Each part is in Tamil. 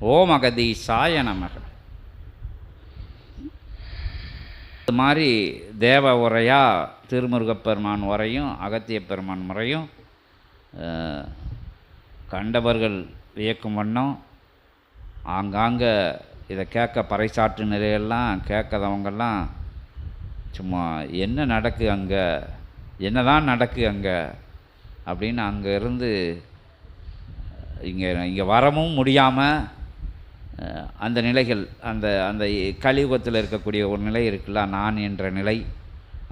ஓம் அகதீசாய நமக. இது மாதிரி தேவ உரையாக திருமுருகப்பெருமான் உரையும் அகத்திய பெருமான் முறையும் கண்டவர்கள் வியக்கும் வண்ணம் ஆங்காங்கே இதை கேட்க பறைசாற்று நிலையெல்லாம் கேட்காதவங்கெல்லாம் சும்மா என்ன நடக்கு அங்கே என்னதான் நடக்கு அங்கே அப்படின்னு அங்கே இருந்து இங்கே இங்கே வரவும் முடியாமல் அந்த நிலைகள் அந்த அந்த கலியுகத்தில் இருக்கக்கூடிய ஒரு நிலை இருக்குல்ல நான் என்ற நிலை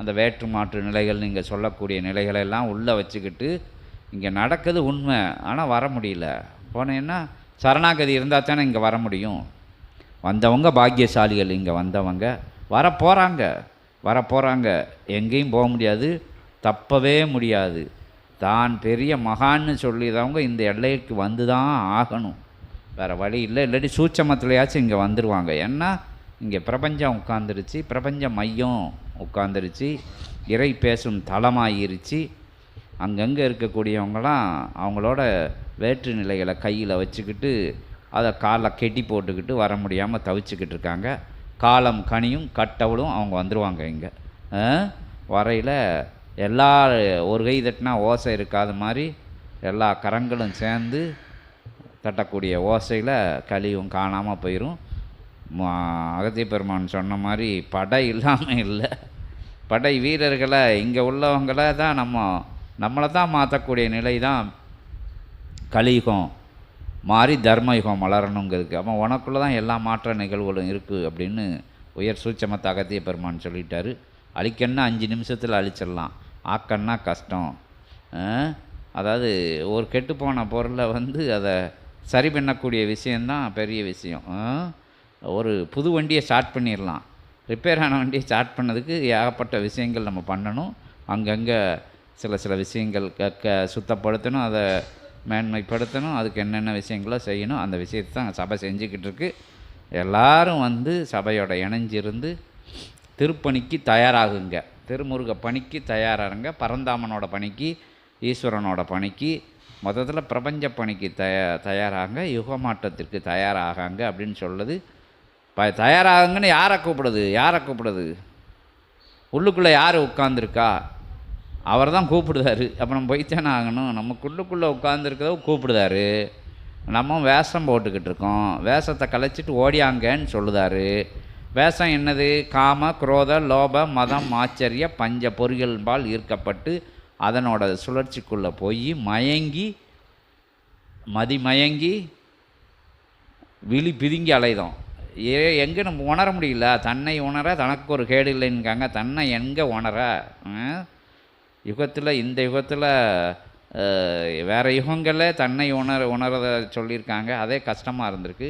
அந்த வேற்று மாற்று நிலைகள் நீங்கள் சொல்லக்கூடிய நிலைகளெல்லாம் உள்ளே வச்சுக்கிட்டு இங்கே நடக்குது உண்மை ஆனால் வர முடியல. போனேன்னா சரணாகதி இருந்தால் தானே இங்கே வர முடியும். வந்தவங்க பாக்கியசாலிகள் இங்கே வந்தவங்க வர போகிறாங்க வர போகிறாங்க எங்கேயும் போக முடியாது தப்பவே முடியாது. தான் பெரிய மகான்னு சொல்லிதவங்க இந்த எல்லைக்கு வந்து தான் ஆகணும். வேறு வழி இல்லை. இல்லாட்டி சூட்சமத்துலையாச்சும் இங்கே வந்துடுவாங்க ஏன்னா இங்கே பிரபஞ்சம் உட்காந்துருச்சு பிரபஞ்ச மையம் உட்காந்துருச்சு இறை பேசும் தளமாயிருச்சு. அங்கங்கே இருக்கக்கூடியவங்களாம் அவங்களோட வேற்று நிலைகளை கையில் வச்சுக்கிட்டு அதை காலில் கெட்டி போட்டுக்கிட்டு வர முடியாமல் தவிச்சுக்கிட்டு இருக்காங்க. காலம் கனியும் கட்டவளும் அவங்க வந்துடுவாங்க இங்கே. வரையில் எல்லா ஒரு கை தட்டினா ஓசை இருக்காத மாதிரி எல்லா கரங்களும் சேர்ந்து தட்டக்கூடிய ஓசையில் கலியும் காணாமல் போயிடும் அகத்திய பெருமான் சொன்ன மாதிரி படை இல்லாமல் இல்லை. படை வீரர்களை இங்கே உள்ளவங்களை தான் நம்ம நம்மளை தான் மாற்றக்கூடிய நிலை தான் கலியுகம் மாறி தர்மயுகம் வளரணுங்கிறதுக்கு. அப்போ உனக்குள்ளே தான் எல்லா மாற்ற நிகழ்வுகளும் இருக்குது அப்படின்னு உயர் சூட்சமத்தை அகத்திய பெருமான் சொல்லிட்டாரு. அழிக்கன்னா அஞ்சு நிமிஷத்தில் அழிச்சிடலாம். ஆக்கன்னா கஷ்டம். அதாவது ஒரு கெட்டுப்போன பொருளை வந்து அதை சரி பண்ணக்கூடிய விஷயந்தான் பெரிய விஷயம். ஒரு புது வண்டியை ஸ்டார்ட் பண்ணிடலாம். ரிப்பேர் ஆன வண்டியை ஸ்டார்ட் பண்ணதுக்கு ஏகப்பட்ட விஷயங்கள் நம்ம பண்ணணும். அங்கங்கே சில சில விஷயங்கள் கக்க சுத்தப்படுத்தணும் அதை மேன்மைப்படுத்தணும் அதுக்கு என்னென்ன விஷயங்களோ செய்யணும். அந்த விஷயத்தை தான் சபை செஞ்சுக்கிட்டு இருக்கு. எல்லாரும் வந்து சபையோட இணைஞ்சிருந்து திருப்பணிக்கு தயாராகுங்க. திருமுருக பணிக்கு தயாராகுங்க. பரந்தாமனோட பணிக்கு ஈஸ்வரனோட பணிக்கு மொத்தத்தில் பிரபஞ்ச பணிக்கு தய யுக மாற்றத்திற்கு தயாராகாங்க அப்படின்னு சொல்லுது ப தயாராகுங்கன்னு யாரை கூப்பிடுது? யாரை கூப்பிடுது? உள்ளுக்குள்ளே யார் உட்காந்துருக்கா அவர் தான் கூப்பிடுதாரு. அப்போ நம்ம போய்த்தானே ஆகணும். நமக்குள்ளுக்குள்ளே உட்காந்துருக்கதோ கூப்பிடுதாரு. நம்ம வேஷம் போட்டுக்கிட்டு இருக்கோம். வேஷத்தை கலைச்சிட்டு ஓடியாங்கன்னு சொல்லுதாரு. வேஷம் என்னது? காம குரோத லோப மதம் ஆச்சரிய பஞ்ச பொறிகள்பால் ஈர்க்கப்பட்டு அதனோட சுழற்சிக்குள்ளே போய் மயங்கி மதிமயங்கி விழி பிதுங்கி அலைதோம் ஏ எங்கே நம்ம உணர முடியல? தன்னை உணர தனக்கு ஒரு கேடு இல்லைன்னுக்காங்க தன்னை எங்கே உணர? யுகத்தில் இந்த யுகத்தில் வேறு யுகங்களில் தன்னை உணர உணரத சொல்லியிருக்காங்க. அதே கஷ்டமாக இருந்திருக்கு.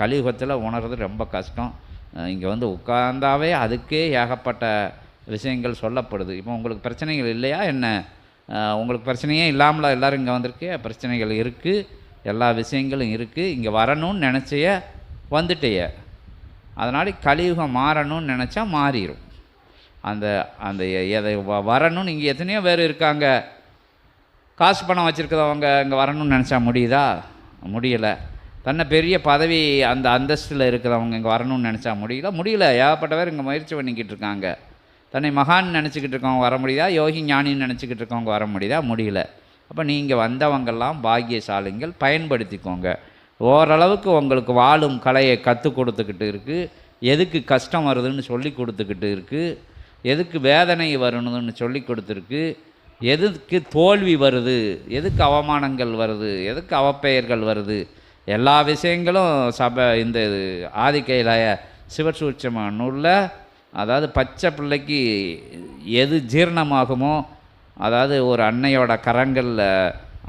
கலியுகத்தில் உணர்றது ரொம்ப கஷ்டம். இங்கே வந்து உட்கார்ந்தாவே அதுக்கே ஏகப்பட்ட விஷயங்கள் சொல்லப்படுது. இப்போ உங்களுக்கு பிரச்சனைகள் இல்லையா? என்ன? உங்களுக்கு பிரச்சனையே இல்லாமல் எல்லோரும் இங்கே வந்திருக்கு? பிரச்சனைகள் இருக்குது எல்லா விஷயங்களும் இருக்குது இங்கே வரணும்னு நினச்சிய வந்துட்டேய. அதனால் கலியுகம் மாறணும்னு நினச்சா மாறிடும் அந்த அந்த எதை வ- வரணும்னு இங்கே எத்தனையோ பேர் இருக்காங்க. காசு பணம் வச்சுருக்கிறவங்க இங்கே வரணும்னு நினச்சா முடியுதா? முடியலை. தன்னை பெரிய பதவி அந்த அந்தஸ்தில் இருக்கிறவங்க இங்கே வரணும்னு நினச்சா முடியல. முடியல. ஏகப்பட்ட பேர் இங்கே முயற்சி பண்ணிக்கிட்டு இருக்காங்க. தன்னை மகான் நினச்சிக்கிட்டு இருக்கவங்க வர முடியுதா? யோகி ஞானின்னு நினச்சிக்கிட்டு இருக்கவங்க வர முடியுதா? முடியல. அப்போ நீங்கள் வந்தவங்கெல்லாம் பாக்கியசாலிங்கள் பயன்படுத்திக்கோங்க. ஓரளவுக்கு உங்களுக்கு வாழும் கலையை கற்றுக் கொடுத்துக்கிட்டு இருக்குது எதுக்கு கஷ்டம் வருதுன்னு சொல்லி கொடுத்துக்கிட்டு இருக்குது எதுக்கு வேதனை வரணும்னு சொல்லி கொடுத்துருக்கு. எதுக்கு தோல்வி வருது? எதுக்கு அவமானங்கள் வருது? எதுக்கு அவப்பெயர்கள் வருது? எல்லா விஷயங்களும் சபை இந்த இது சிவசூட்சம நூலில் அதாவது பச்சை பிள்ளைக்கு எது ஜீரணமாகுமோ அதாவது ஒரு அன்னையோட கரங்களில்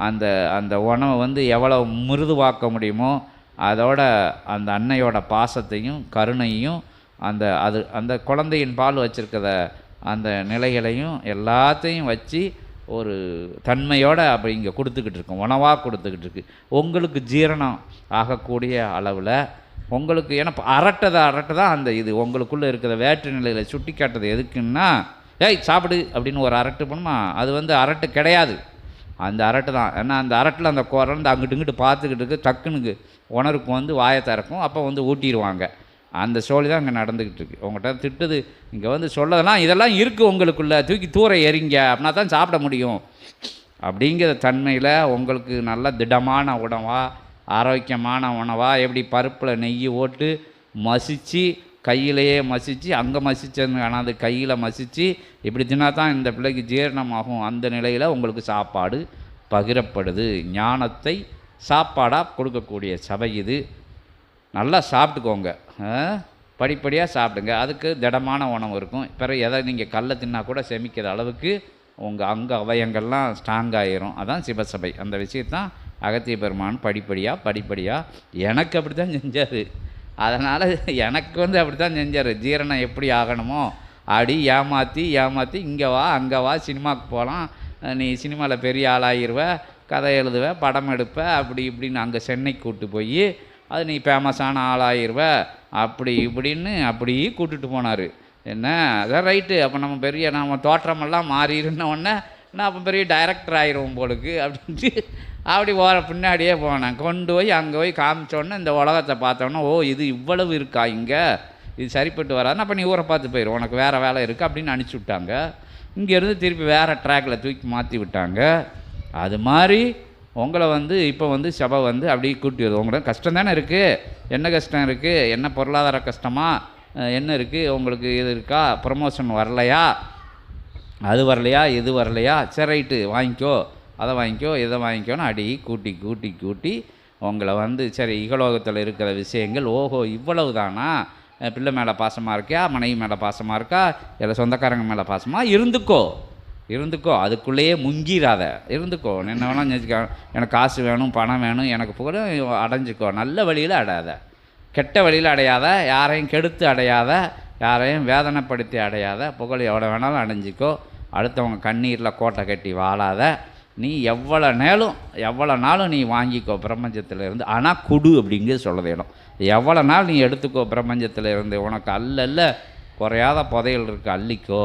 அந்த அந்த உணவை வந்து எவ்வளோ மிருதுவாக்க முடியுமோ அதோட அந்த அன்னையோட பாசத்தையும் கருணையும் அந்த அது அந்த குழந்தையின் பால் வச்சுருக்கிற அந்த நிலைகளையும் எல்லாத்தையும் வச்சு ஒரு தன்மையோடு அப்போ இங்கே கொடுத்துக்கிட்டு இருக்கோம். உணவாக கொடுத்துக்கிட்டு இருக்கு. உங்களுக்கு ஜீரணம் ஆகக்கூடிய அளவில் உங்களுக்கு ஏன்னா அரட்டதை அரட்டை அந்த இது. உங்களுக்குள்ளே இருக்கிற வேற்று நிலையில் சுட்டி காட்டுறது எதுக்குன்னா ஏய் சாப்பிடு அப்படின்னு ஒரு அரட்டு பண்ணுமா? அது வந்து அரட்டு கிடையாது. அந்த அரட்டு தான். ஏன்னா அந்த அரட்டில் அந்த குரந்து அங்கிட்டு இங்கிட்டு பார்த்துக்கிட்டு இருக்கு டக்குனுக்கு உணருக்கு வந்து வாயை திறக்கும் அப்போ வந்து ஊட்டிடுவாங்க. அந்த சோழி தான் இங்கே நடந்துக்கிட்டு இருக்கு. உங்கள்கிட்ட திட்டுது இங்கே வந்து சொல்லதெல்லாம் இதெல்லாம் இருக்குது உங்களுக்குள்ள தூக்கி தூர எறிங்க அப்படின்னா தான் சாப்பிட முடியும். அப்படிங்கிற தன்மையில் உங்களுக்கு நல்ல திடமான உணவாக ஆரோக்கியமான உணவாக எப்படி பருப்பில் நெய் ஓட்டு மசித்து கையிலையே மசித்து அங்கே மசித்தது ஆனால் அது கையில் மசித்து இப்படி தின்னா தான் இந்த பிள்ளைக்கு ஜீரணமாகும். அந்த நிலையில் உங்களுக்கு சாப்பாடு பகிரப்படுது. ஞானத்தை சாப்பாடாக கொடுக்கக்கூடிய சபை இது. நல்லா சாப்பிட்டுக்கோங்க. படிப்படியாக சாப்பிடுங்க. அதுக்கு திடமான உணவு இருக்கும். பிறகு எதை நீங்கள் கல்லை தின்னா கூட செமிக்கிற அளவுக்கு உங்கள் அங்க அவயங்கள்லாம் ஸ்ட்ராங் ஆயிரும். அதான் சிவசபை. அந்த விஷயத்தான் அகத்திய பெருமான் படிப்படியாக படிப்படியாக எனக்கு அப்படி தான் செஞ்சார். அதனால் எனக்கு வந்து அப்படி தான் செஞ்சார். ஜீரணம் எப்படி ஆகணுமோ அப்படி ஏமாற்றி ஏமாற்றி இங்கே வா அங்கே வா சினிமாவுக்கு போகலாம் நீ சினிமாவில் பெரிய ஆளாகிருவ கதை எழுதுவ படம் எடுப்ப அப்படி இப்படின்னு அங்கே சென்னைக்கு கூப்பிட்டு போய் அது நீ ஃபேமஸான ஆளாகிருவ அப்படி இப்படின்னு அப்படியே கூட்டிட்டு போனார். என்ன? அதான் ரைட்டு அப்போ நம்ம பெரிய நம்ம தோற்றமெல்லாம் மாறிடுன உடனே நான் அப்போ பெரிய டைரக்டர் ஆயிடுவோம் போலுக்கு அப்படின்ட்டு அப்படி ஓர பின்னாடியே போனேன். கொண்டு போய் அங்கே போய் காமிச்சோன்னே இந்த உலகத்தை பார்த்தோன்னே ஓ இது இவ்வளவு இருக்கா இங்கே? இது சரிப்பட்டு வராதுன்னு. அப்போ நீ ஊரை பார்த்து போயிடும் உனக்கு வேறு வேலை இருக்குது அப்படின்னு அனுப்பிச்சி விட்டாங்க. இங்கேருந்து திருப்பி வேறு ட்ராக்கில் தூக்கி மாற்றி விட்டாங்க. அது மாதிரி உங்களை வந்து இப்போ வந்து சபை வந்து அப்படியே கூட்டி வருது. உங்களுக்கு கஷ்டம் தானே இருக்குது என்ன கஷ்டம் இருக்குது என்ன பொருளாதார கஷ்டமா? என்ன இருக்குது உங்களுக்கு இது இருக்கா? ப்ரமோஷன் வரலையா? அது வரலையா இது வரலையா? சரி ரைட்டு வாங்கிக்கோ. அதை வாங்கிக்கோ இதை வாங்கிக்கோன்னு அடி கூட்டி கூட்டி கூட்டி உங்களை வந்து சரி இகலோகத்தில் இருக்கிற விஷயங்கள் ஓஹோ இவ்வளவு தானா பிள்ளை மேலே பாசமாக இருக்கியா? மனைவி மேலே பாசமாக இருக்கா? இல்லை சொந்தக்காரங்க மேலே பாசமாக இருந்துக்கோ. இருந்துக்கோ. அதுக்குள்ளேயே முங்கிராத. இருந்துக்கோ. என்ன வேணால் செஞ்சுக்கோ. எனக்கு காசு வேணும் பணம் வேணும் எனக்கு புகழும் அடைஞ்சிக்கோ. நல்ல வழியில் அடையாத. கெட்ட வழியில் அடையாத. யாரையும் கெடுத்து அடையாத. யாரையும் வேதனைப்படுத்தி அடையாத. புகழ் எவ்வளோ வேணாலும் அடைஞ்சிக்கோ. அடுத்தவங்க கண்ணீரில் கோட்டை கட்டி வாழாத நீ எவ்வளோ நேரம் எவ்வளோ நாளும் நீ வாங்கிக்கோ பிரபஞ்சத்தில் இருந்து ஆனால் குடு அப்படிங்கிறது சொல்கிறது இடம். எவ்வளோ நாள் நீ எடுத்துக்கோ பிரபஞ்சத்தில் இருந்து உனக்கு அல்லல்ல குறையாத புதையல் இருக்கு அள்ளிக்கோ.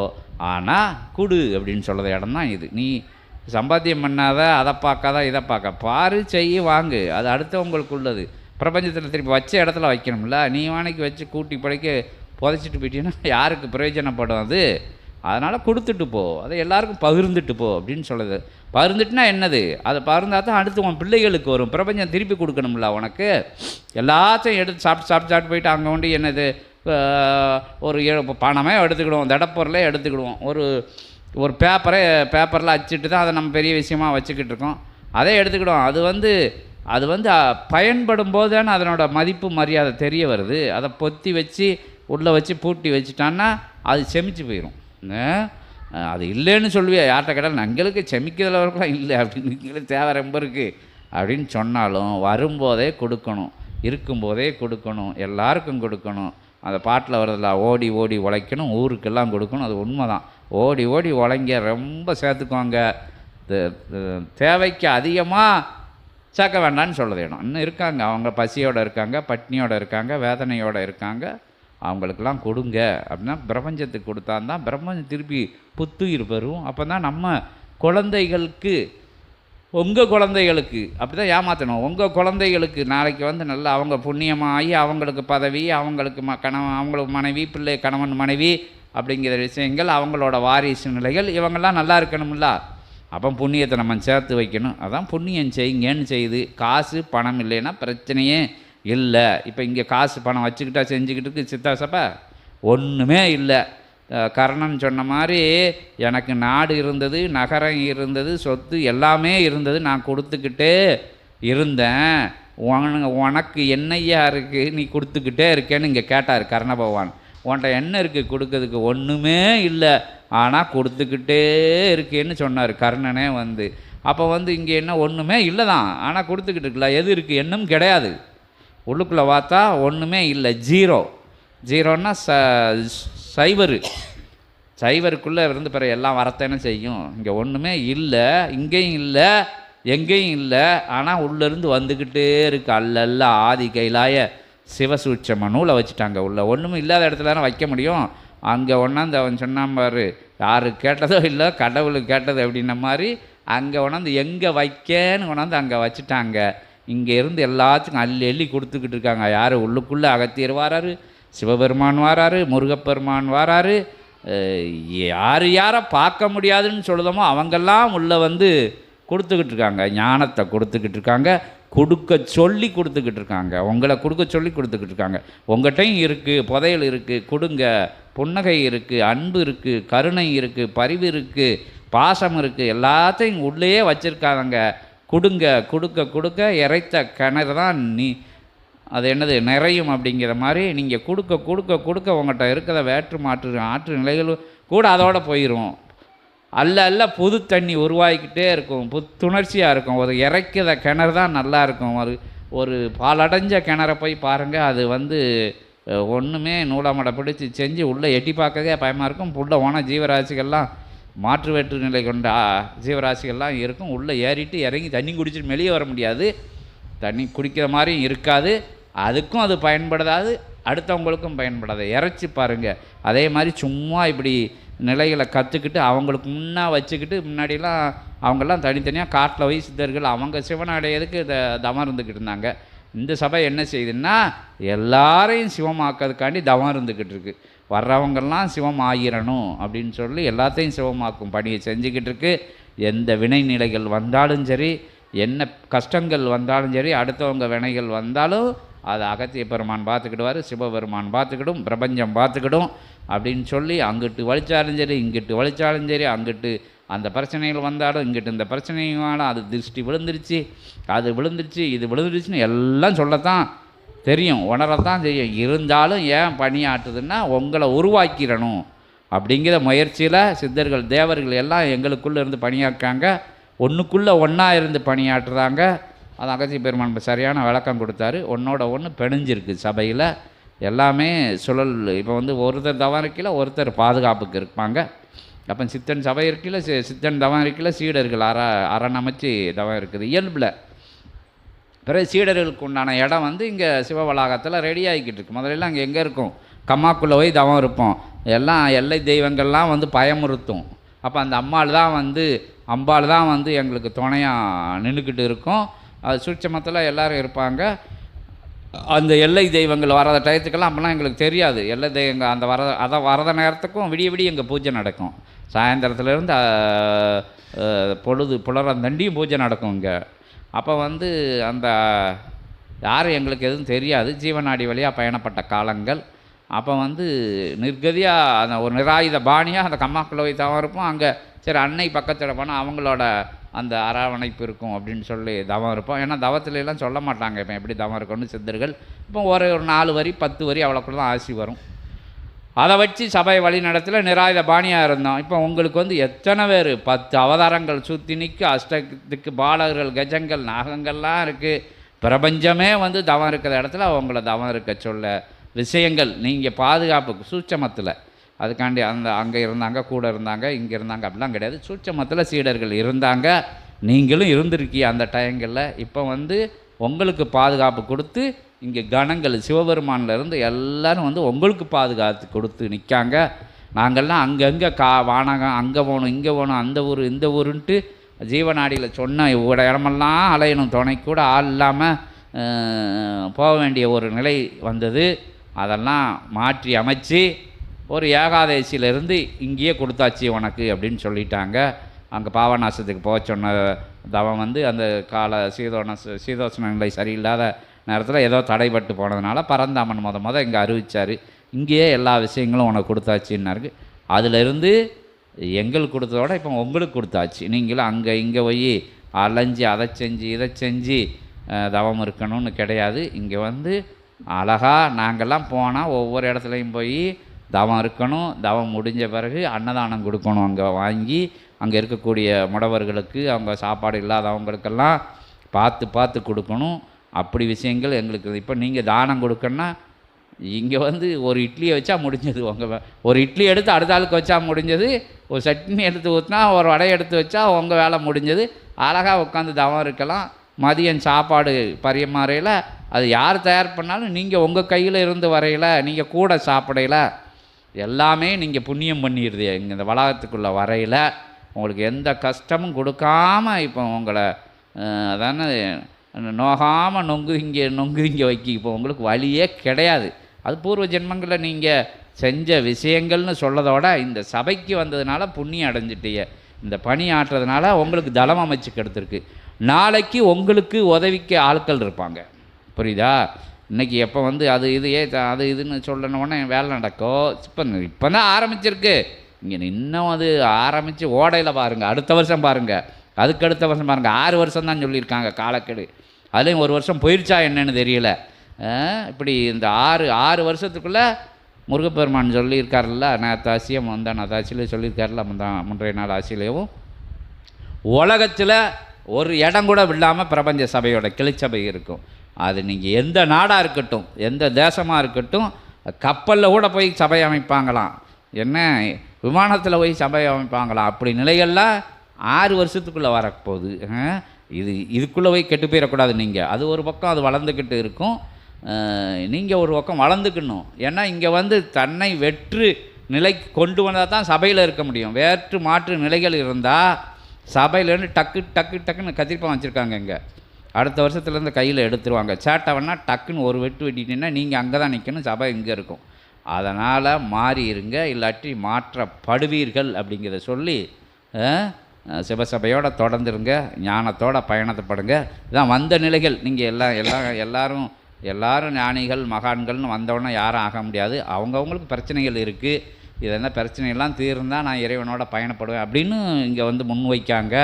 ஆனால் குடு அப்படின்னு சொல்லுற இடம் தான் இது. நீ சம்பாத்தியம் பண்ணாத அதை பார்க்காத இதை பார்க்க. பாரு செய்ய வாங்கு. அது அடுத்தவங்களுக்கு உள்ளது பிரபஞ்சத்தில் திருப்பி வச்ச இடத்துல வைக்கணும்ல. நீ வானைக்கு வச்சு கூட்டி படைக்க புதைச்சிட்டு போயிட்டீங்கன்னா யாருக்கு பிரயோஜனப்படும் அது? அதனால் கொடுத்துட்டு போ. அதை எல்லாருக்கும் பகிர்ந்துட்டு போ அப்படின்னு சொல்லுது. பகிர்ந்துட்டுனா என்னது? அதை பகிர்ந்தால் தான் அடுத்து உன் பிள்ளைகளுக்கு வரும். பிரபஞ்சம் திருப்பி கொடுக்கணும்ல உனக்கு? எல்லாத்தையும் எடுத்து சாப்பிட்டு சாப்பிட்டு சாப்பிட்டு போயிட்டு அங்கே வந்து என்னது? ஒரு ஏ- பணமே எடுத்துக்கிடுவோம். திடப்பொருளே எடுத்துக்கிடுவோம். ஒரு ஒரு பேப்பரை பேப்பரில் அச்சிட்டு தான் அதை நம்ம பெரிய விஷயமா வச்சுக்கிட்டு இருக்கோம். அதே எடுத்துக்கிடுவோம். அது வந்து அது வந்து பயன்படும் போது தானே அதனோட மதிப்பு மரியாதை தெரிய வருது. அதை பொத்தி வச்சு உள்ளே வச்சு பூட்டி வச்சுட்டான்னா அது செமிச்சு போயிடும் அது இல்லைன்னு சொல்லுவியா? யார்கிட்ட கேட்டாலும் எங்களுக்கு செமிக்கிறதுல வரைக்கும் இல்லை அப்படின்னு. எங்களுக்கு தேவை ரொம்ப இருக்குது அப்படின்னு சொன்னாலும் வரும்போதே கொடுக்கணும். இருக்கும்போதே கொடுக்கணும். எல்லாருக்கும் கொடுக்கணும். அந்த பாட்டில் வரதில்ல ஓடி ஓடி உழைக்கணும். ஊருக்கெல்லாம் கொடுக்கணும். அது உண்மை தான் ஓடி ஓடி உழைங்க ரொம்ப சேர்த்துக்கோங்க. தேவைக்கு அதிகமாக சேர்க்க வேண்டாம்னு சொல்ல வேணும் இன்னும் இருக்காங்க. அவங்க பசியோடு இருக்காங்க பட்னியோடு இருக்காங்க வேதனையோடு இருக்காங்க. அவங்களுக்கெல்லாம் கொடுங்க. அப்படின்னா பிரபஞ்சத்துக்கு கொடுத்தாந்தான் பிரபஞ்சம் திருப்பி புத்துயிர் வரும் அப்போ தான் நம்ம குழந்தைகளுக்கு உங்கள் குழந்தைகளுக்கு அப்படி தான் ஏமாற்றணும் உங்கள் குழந்தைகளுக்கு நாளைக்கு வந்து நல்லா அவங்க புண்ணியமாகி அவங்களுக்கு பதவி அவங்களுக்கு ம கணவன் அவங்களுக்கு மனைவி பிள்ளை கணவன் மனைவி அப்படிங்கிற விஷயங்கள் அவங்களோட வாரிசு நிலைகள் இவங்கெல்லாம் நல்லா இருக்கணும்ல. அப்போ புண்ணியத்தை நம்ம சேர்த்து வைக்கணும். அதான் புண்ணியம் செய்யுங்கன்னு செய்யுது. காசு பணம் இல்லைன்னா பிரச்சனையே இல்லை. இப்போ இங்கே காசு பணம் வச்சுக்கிட்டா செஞ்சுக்கிட்டு சித்தா சப்பா ஒன்றுமே இல்லை. கர்ணன் சொன்ன மாதிரி எனக்கு நாடு இருந்தது நகரம் இருந்தது சொத்து எல்லாமே இருந்தது. நான் கொடுத்துக்கிட்டே இருந்தேன். உன உனக்கு என்னையா இருக்குது நீ கொடுத்துக்கிட்டே இருக்கேன்னு இங்கே கேட்டார் கர்ண பகவான். உன்கிட்ட என்ன இருக்குது கொடுக்கறதுக்கு? ஒன்றுமே இல்லை. ஆனால் கொடுத்துக்கிட்டே இருக்கேன்னு சொன்னார் கர்ணனே வந்து. அப்போ வந்து இங்கே என்ன ஒன்றுமே இல்லை தான் ஆனால் கொடுத்துக்கிட்டு இருக்கலாம் எது இருக்குது என்னும் கிடையாது. உள்ளுக்குள்ளே பார்த்தா ஒன்றுமே இல்லை. ஜீரோ. ஜீரோன்னா ச சைவரு. சைவருக்குள்ளே இருந்து பிற எல்லாம் வரத்தேன்னு செய்யும்? இங்கே ஒன்றுமே இல்லை இங்கேயும் இல்லை எங்கேயும் இல்லை. ஆனால் உள்ளேருந்து வந்துக்கிட்டே இருக்கு. அல்லல்ல ஆதி கைலாய சிவசூட்சம நூலை வச்சுட்டாங்க உள்ள. ஒன்றுமே இல்லாத இடத்துல தானே வைக்க முடியும்? அங்கே ஒன்றாந்து அவன் சொன்னான் பாரு யார் கேட்டதோ இல்லை கடவுள் கேட்டது அப்படின்ன மாதிரி அங்கே கொண்டாந்து எங்கே வைக்கன்னு கொண்டாந்து அங்கே வச்சுட்டாங்க. இங்கே இருந்து எல்லாத்துக்கும் அள்ளி அள்ளி கொடுத்துக்கிட்டு இருக்காங்க. யார் உள்ளுக்குள்ளே அகத்தியர் வாராரு சிவபெருமான் வாராரு முருகப்பெருமான் வாராரு யார் யாரை பார்க்க முடியாதுன்னு சொல்லுதமோ அவங்கெல்லாம் உள்ளே வந்து கொடுத்துக்கிட்டு இருக்காங்க. ஞானத்தை கொடுத்துக்கிட்டு இருக்காங்க. கொடுக்க சொல்லி கொடுத்துக்கிட்டு இருக்காங்க. உங்களை கொடுக்க சொல்லி கொடுத்துக்கிட்டு இருக்காங்க. உங்கள்கிட்டையும் இருக்குது புதையல் இருக்குது கொடுங்க. புன்னகை இருக்குது அன்பு இருக்குது கருணை இருக்குது பரிவு இருக்குது பாசம் இருக்குது எல்லாத்தையும் உள்ளேயே வச்சுருக்காங்க. கொடுங்க கொடுக்க கொடுக்க இறைத்த கிணறு தான் நீ அது என்னது நிறையும் அப்படிங்கிற மாதிரி நீங்கள் கொடுக்க கொடுக்க கொடுக்க உங்கள்கிட்ட இருக்கிற வேற்று மாற்று ஆற்று நிலைகள் கூட அதோட போயிடும் அல்ல அல்ல புது தண்ணி உருவாகிக்கிட்டே இருக்கும் புத்துணர்ச்சியாக இருக்கும். ஒரு இறைக்கிற கிணறு தான் நல்லா இருக்கும். ஒரு ஒரு பாலடைஞ்ச கிணற போய் பாருங்கள் அது வந்து ஒன்றுமே நூலமடை நூலாமடை பிடிச்சி செஞ்சு உள்ளே எட்டி பார்க்கவே பயமாக இருக்கும். புள்ள ஓன ஜீவராசிகள்லாம் மாற்று வேற்று நிலை கொண்ட ஜீவராசிகள்லாம் இருக்கும். உள்ளே ஏறிட்டு இறங்கி தண்ணி குடிச்சிட்டு வெளியே வர முடியாது. தண்ணி குடிக்கிற மாதிரியும் இருக்காது. அதுக்கும் அது பயன்படாது. அடுத்தவங்களுக்கும் பயன்படாது. இறைச்சி பாருங்கள் அதே மாதிரி சும்மா இப்படி நிலைகளை கற்றுக்கிட்டு அவங்களுக்கு முன்னா வச்சுக்கிட்டு முன்னாடிலாம் அவங்கெல்லாம் தனித்தனியாக காட்டில் போய் சித்தர்கள் அவங்க சிவனை அடையிறதுக்கு த தவம் இருந்துக்கிட்டு இருந்தாங்க? இந்த சபை என்ன செய்யுதுன்னா எல்லாரையும் சிவமாக்கிறதுக்காண்டி தவம் இருந்துக்கிட்டு இருக்குது வர்றவங்கெல்லாம் சிவம் ஆயிரணும் அப்படின்னு சொல்லி எல்லாத்தையும் சிவமாக்கும் பணியை செஞ்சுக்கிட்டு இருக்கு. எந்த வினை நிலைகள் வந்தாலும் சரி என்ன கஷ்டங்கள் வந்தாலும் சரி அடுத்தவங்க வினைகள் வந்தாலும் அதை அகத்திய பெருமான் பார்த்துக்கிடுவார் சிவபெருமான் பார்த்துக்கிடும் பிரபஞ்சம் பார்த்துக்கிடும் அப்படின்னு சொல்லி அங்கிட்டு வலிச்சாலும் சரி இங்கிட்டு வலிச்சாலும் சரி அங்கிட்டு அந்த பிரச்சனைகள் வந்தாலும் இங்கிட்டு இந்த பிரச்சனையும் அது திருஷ்டி விழுந்துருச்சு அது விழுந்துருச்சு இது விழுந்துருச்சுன்னு எல்லாம் சொல்லத்தான் தெரியும். உணரத்தான் செய்யும். இருந்தாலும் ஏன் பணியாற்றுதுன்னா உங்களை உருவாக்கிடணும். அப்படிங்கிற முயற்சியில் சித்தர்கள் தேவர்கள் எல்லாம் எங்களுக்குள்ளே இருந்து பணியாக்காங்க ஒன்றுக்குள்ளே ஒன்றா இருந்து பணியாற்றுறாங்க. அது அகசி பெருமான் சரியான விளக்கம் கொடுத்தாரு. ஒன்றோட ஒன்று பிணைஞ்சிருக்கு சபையில். எல்லாமே சுழல் இப்போ வந்து ஒருத்தர் தவம் இருக்கையில் ஒருத்தர் பாதுகாப்புக்கு இருப்பாங்க. அப்போ சித்தன் சபை இருக்கையில் சித்தன் தவம் இருக்கையில் சீடர்கள் அற அரணமைச்சு தவம் இருக்குது. இயல்பில் பிறகு சீடர்களுக்கு உண்டான இடம் வந்து இங்கே சிவவளாகத்தில் ரெடி ஆகிக்கிட்டு இருக்கு முதல்ல அங்கே எங்கே இருக்கும்? கம்மாக்குள்ளே போய் தவம் இருப்போம். எல்லாம் எல்லை தெய்வங்கள்லாம் வந்து பயமுறுத்தும். அப்போ அந்த அம்மாள் தான் வந்து அம்பாள் தான் வந்து எங்களுக்கு துணையாக நின்றுக்கிட்டு இருக்கும். அது சூட்சமத்தில் எல்லோரும் இருப்பாங்க. அந்த எல்லை தெய்வங்கள் வராத டயத்துக்கெல்லாம் அப்போலாம் எங்களுக்கு தெரியாது. எல்லை தெய்வங்கள் அந்த வர அதை வரத நேரத்துக்கும் விடிய விடிய எங்கள் பூஜை நடக்கும். சாயந்தரத்துலேருந்து பொழுது புலரந்தண்டியும் பூஜை நடக்கும் இங்கே. அப்போ வந்து அந்த யாரும் எங்களுக்கு எதுவும் தெரியாது. ஜீவநாடி வழியாக பயணப்பட்ட காலங்கள். அப்போ வந்து நிர்கதியாக அந்த ஒரு நிராயுத பாணியாக அந்த கம்மாக்குள்ள தவம் இருப்போம். அங்கே சரி அன்னை பக்கத்தில் போனால் அவங்களோட அந்த அரவணைப்பு இருக்கும் அப்படின்னு சொல்லி தவம் இருப்போம். ஏன்னா தவத்துல எல்லாம் சொல்ல மாட்டாங்க. இப்போ எப்படி தவம் இருக்கும்னு சித்தர்கள். இப்போ ஒரு ஒரு நாலு வரி பத்து வரி அவ்வளோக்குள்ள தான் ஆசி வரும். அதை வச்சு சபை வழி நடத்தல நிராயுத பாணியாக இருந்தோம். இப்போ உங்களுக்கு வந்து எத்தனை பேர்? பத்து அவதாரங்கள் சுற்றி நிற்கு அஷ்டத்துக்கு பாலகர்கள் கஜங்கள் நாகங்கள்லாம் இருக்குது பிரபஞ்சமே வந்து தவம் இருக்கிற இடத்துல அவங்கள தவம் இருக்க சொல்ல விஷயங்கள். நீங்கள் பாதுகாப்புக்கு சூட்சமத்தில். அதுக்காண்டி அந்த அங்கே இருந்தாங்க கூட இருந்தாங்க இங்கே இருந்தாங்க அப்படிலாம் கிடையாது. சூட்சமத்தில் சீடர்கள் இருந்தாங்க. நீங்களும் இருந்திருக்கீ அந்த டயங்களில் இப்போ வந்து உங்களுக்கு பாதுகாப்பு கொடுத்து இங்கே கணங்கள் சிவபெருமான்ல இருந்து எல்லாரும் வந்து உங்களுக்கு பாதுகாத்து கொடுத்து நிற்காங்க நாங்கள்லாம் அங்கங்கே கா வானகம் அங்கே போகணும் இங்கே போகணும் அந்த ஊர் இந்த ஊருன்ட்டு ஜீவநாடியில் சொன்ன இவ்வளோ இடமெல்லாம் அலையணும். துணை கூட ஆள் இல்லாமல் போக வேண்டிய ஒரு நிலை வந்தது. அதெல்லாம் மாற்றி அமைச்சு ஒரு ஏகாதசியிலேருந்து இங்கேயே கொடுத்தாச்சு உனக்கு அப்படின்னு சொல்லிட்டாங்க. அங்கே பாவநாசத்துக்கு போக சொன்ன தவம் வந்து அந்த கால சீதோன சீதோஷ்ண நிலை சரியில்லாத நேரத்தில் ஏதோ தடைபட்டு போனதுனால பரந்தாமன் முத முத இங்கே அறிவித்தார் இங்கேயே எல்லா விஷயங்களும் உனக்கு கொடுத்தாச்சுன்னாருக்கு அதிலிருந்து எங்களுக்கு கொடுத்ததோட இப்போ உங்களுக்கு கொடுத்தாச்சு. நீங்களும் அங்கே இங்கே போய் அலைஞ்சு அதை செஞ்சு இதை செஞ்சு தவம் இருக்கணும்னு கிடையாது. இங்கே வந்து அழகாக நாங்கள்லாம் போனால் ஒவ்வொரு இடத்துலையும் போய் தவம் இருக்கணும். தவம் முடிஞ்ச பிறகு அன்னதானம் கொடுக்கணும் அங்கே வாங்கி அங்கே இருக்கக்கூடிய முடவர்களுக்கு அவங்க சாப்பாடு இல்லாதவங்களுக்கெல்லாம் பார்த்து பார்த்து கொடுக்கணும். அப்படி விஷயங்கள் எங்களுக்கு இப்போ நீங்கள் தானம் கொடுக்கணுன்னா இங்கே வந்து ஒரு இட்லியை வச்சா முடிஞ்சது. உங்கள் ஒரு இட்லி எடுத்து அடுத்த ஆளுக்கு வச்சா முடிஞ்சது. ஒரு சட்னி எடுத்து ஊற்றினா ஒரு வடையை எடுத்து வச்சா உங்கள் வேலை முடிஞ்சது. அழகாக உட்காந்து தவம் இருக்கலாம். மதியம் சாப்பாடு பரிமாறையில் அது யார் தயார் பண்ணாலும் நீங்கள் உங்கள் கையில் இருந்து வரையில் நீங்கள் கூட சாப்பிடையில எல்லாமே நீங்கள் புண்ணியம் பண்ணிடுது. இங்கே இந்த வளாகத்துக்குள்ளே வரையில உங்களுக்கு எந்த கஷ்டமும் கொடுக்காம இப்போ உங்களை அதான நோகாமல் நொங்கு இங்கே நொங்கு இங்கே வைக்கி இப்போ உங்களுக்கு வழியே கிடையாது. அது பூர்வ ஜென்மங்களில் நீங்கள் செஞ்ச விஷயங்கள்னு சொல்லதோட இந்த சபைக்கு வந்ததுனால புண்ணியம் அடைஞ்சிட்டீங்க இந்த பணி ஆட்டுறதுனால உங்களுக்கு தளம் அமைச்சு கெடுத்துருக்கு. நாளைக்கு உங்களுக்கு உதவிக்கு ஆட்கள் இருப்பாங்க. புரியுதா? இன்னைக்கு எப்போ வந்து அது இது ஏ அது இதுன்னு சொல்லணுன்னே வேலை நடக்கும் இப்போ இப்போ தான் ஆரம்பிச்சிருக்கு. இங்கே இன்னும் அது ஆரம்பித்து ஓடையில் பாருங்கள் அடுத்த வருஷம் பாருங்கள் அதுக்கு அடுத்த வருஷம் பாருங்கள் ஆறு வருஷம் தான் சொல்லியிருக்காங்க காலக்கெடு. அதுலேயும் ஒரு வருஷம் போயிடுச்சா என்னன்னு தெரியல. இப்படி இந்த ஆறு ஆறு வருஷத்துக்குள்ளே முருகப்பெருமான் சொல்லியிருக்காருல்ல நேத்தாசியம் ஆசியம் முந்தா சொல்லியிருக்காருல்ல முந்தா முன்றைய நாள் ஆசியிலையும் உலகத்தில் ஒரு இடம் கூட இல்லாமல் பிரபஞ்ச சபையோட கிளிச்சபை இருக்கும். அது நீங்கள் எந்த நாடாக இருக்கட்டும் எந்த தேசமாக இருக்கட்டும் கப்பலில் கூட போய் சபை அமைப்பாங்களாம். என்ன விமானத்தில் போய் சபை அமைப்பாங்களாம். அப்படி நிலைகள்லாம் ஆறு வருஷத்துக்குள்ளே வரப்போகுது. இது இதுக்குள்ளே போய் கெட்டு போயிடக்கூடாது நீங்கள் அது ஒரு பக்கம் அது வளர்ந்துக்கிட்டு இருக்கும். நீங்கள் ஒரு பக்கம் வளர்ந்துக்கணும். ஏன்னா இங்கே வந்து தன்னை வெற்று நிலைக்கு கொண்டு வந்தால் தான் சபையில் இருக்க முடியும். வேற்று மாற்று நிலைகள் இருந்தால் சபையிலேருந்து டக்கு டக்கு டக்குன்னு கத்திரிப்பான் வச்சுருக்காங்க இங்கே. அடுத்த வருஷத்துலேருந்து கையில் எடுத்துருவாங்க. சேட்டவன்னா டக்குன்னு ஒரு வெட்டு வெட்டிட்டீங்கன்னா நீங்கள் அங்கே தான் நிற்கணும் சபை இங்கே இருக்கும். அதனால் மாறி இருங்க. இல்லாட்டி மாற்றப்படுவீர்கள் அப்படிங்கிறத சொல்லி சிவசபையோடு தொடர்ந்துருங்க ஞானத்தோட பயணத்தைப்படுங்க. இதான் வந்த நிலைகள். நீங்கள் எல்லாம் எல்லாம் எல்லாரும் எல்லாரும் ஞானிகள் மகான்கள்னு வந்தவொடனே யாரும் ஆக முடியாது. அவங்கவுங்களுக்கு பிரச்சனைகள் இருக்குது இதெல்லாம் பிரச்சனையெல்லாம் தீர்ந்தால் நான் இறைவனோட பயணப்படுவேன் அப்படின்னு இங்கே வந்து முன் வைக்காங்க.